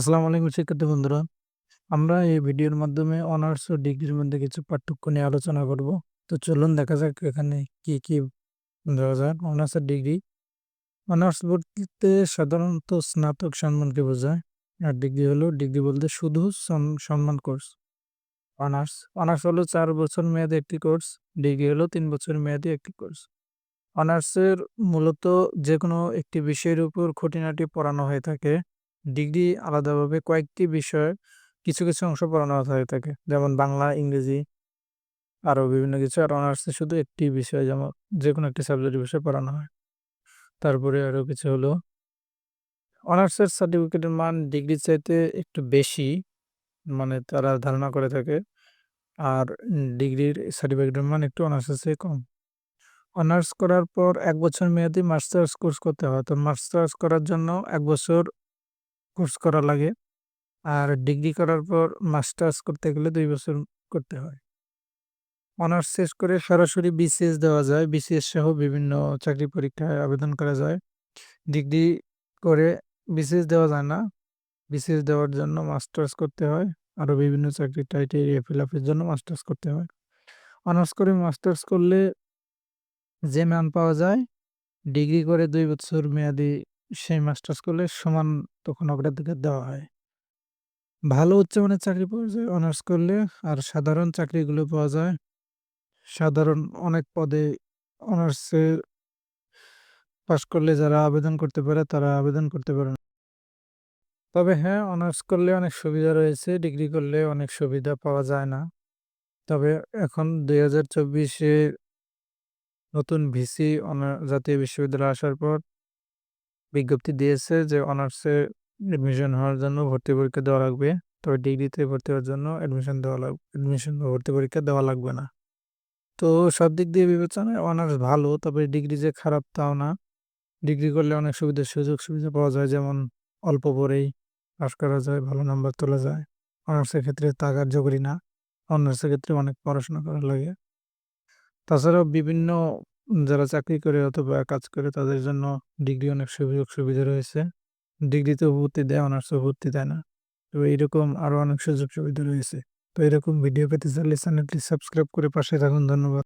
আসসালামু আলাইকুম শিক্ষার্থী বন্ধুরা। আমরা এই ভিডিওর মাধ্যমে অনার্স ও ডিগ্রির মধ্যে কিছু পার্থক্য নিয়ে আলোচনা করব। তো চলুন দেখা যাক এখানে কি কি দেওয়া যায়। অনার্স আর ডিগ্রি। অনার্স বলতে সাধারণত স্নাতক সম্মানকে বোঝায়, আর ডিগ্রি হলো ডিগ্রি বলতে শুধু সম- সম্মান কোর্স। অনার্স অনার্স হলো চার বছর মেয়াদী একটি কোর্স, ডিগ্রি হলো তিন বছর মেয়াদী একটি কোর্স। অনার্সের মূলত যে কোনো একটি বিষয়ের উপর খুঁটিনাটি পড়ানো হয়ে থাকে। ডিগ্রি আলাদাভাবে কয়েকটি বিষয় কিছু কিছু অংশ পড়ানো হয়ে থাকে। যেমন বাংলা, ইংরেজি আরও বিভিন্ন কিছু। আর অনার্সে শুধু একটি বিষয় যেমন যে কোনো একটি সাবজেক্টের বিষয় পড়ানো হয়। তারপরে আরও কিছু হলো, অনার্সের সার্টিফিকেটের মান ডিগ্রি চাইতে একটু বেশি মানে তারা ধারণা করে থাকে। আর ডিগ্রির সার্টিফিকেটের মান একটু অনার্সের চেয়ে কম। অনার্স করার পর এক বছর মেয়াদি মাস্টার্স কোর্স করতে হয়। তো মাস্টার্স করার জন্য এক বছর কোর্স করা লাগে। আর ডিগ্রি করার পর মাস্টার্স করতে গেলে দুই বছর করতে হয়। অনার্স শেষ করে সরাসরি বিসিএস দেওয়া যায়। বিসিএস সহ বিভিন্ন চাকরি পরীক্ষায় আবেদন করা যায়। ডিগ্রি করে বিসিএস দেওয়া যায় না। বিসিএস দেওয়ার জন্য মাস্টার্স করতে হয়। আরও বিভিন্ন চাকরি টাইটেরিয়া ফিল আপের জন্য মাস্টার্স করতে হয়। অনার্স করে মাস্টার্স করলে যে মান পাওয়া যায়, ডিগ্রি করে দুই বছর মেয়াদি সেই মাস্টার্স করলে সমান তখন অগ্রাধিকার দেওয়া হয়। ভালো উচ্চমানের চাকরি পাওয়া যায়, অনার্স করলে আর সাধারণ চাকরিগুলো পাওয়া যায়। সাধারণ অনেক পদে অনার্সে পাশ করলে যারা আবেদন করতে পারে, তারা আবেদন করতে পারে না। তবে হ্যাঁ অনার্স করলে অনেক সুবিধা রয়েছে, ডিগ্রি করলে অনেক সুবিধা পাওয়া যায় না। তবে এখন দুই হাজার চব্বিশে নতুন ভিসি জাতীয় বিশ্ববিদ্যালয়ে আসার পর বিজ্ঞপ্তি দিয়েছে যে অনার্সে এডমিশন হওয়ার জন্য ভর্তি পরীক্ষা দেওয়া লাগবে। তবে ডিগ্রিতে ভর্তি হওয়ার জন্য অ্যাডমিশন দেওয়া লাগবে অ্যাডমিশন বা ভর্তি পরীক্ষা দেওয়া লাগবে না। তো সব দিক দিয়ে বিবেচনায় অনার্স ভালো, তবে ডিগ্রি যে খারাপ তাও না। ডিগ্রি করলে অনেক সুবিধা, সুযোগ সুবিধা পাওয়া যায়, যেমন অল্প পরেই পাশ করা যায়, ভালো নাম্বার তোলা যায়। অনার্সের ক্ষেত্রে তা কার্যকরী না। অনার্সের ক্ষেত্রে অনেক পড়াশোনা করা লাগে। তাছাড়াও বিভিন্ন যারা চাকরি করে অথবা কাজ করে তাদের জন্য ডিগ্রি অনেক সুযোগ সুবিধা রয়েছে। ডিগ্রিতেও ভর্তি দেয় অনার্সও ভর্তি দেয় না। তো এইরকম আরও অনেক সুযোগ সুবিধা রয়েছে। তো এরকম ভিডিও পেতে চাইলে চ্যানেলটি সাবস্ক্রাইব করে পাশে থাকুন। ধন্যবাদ।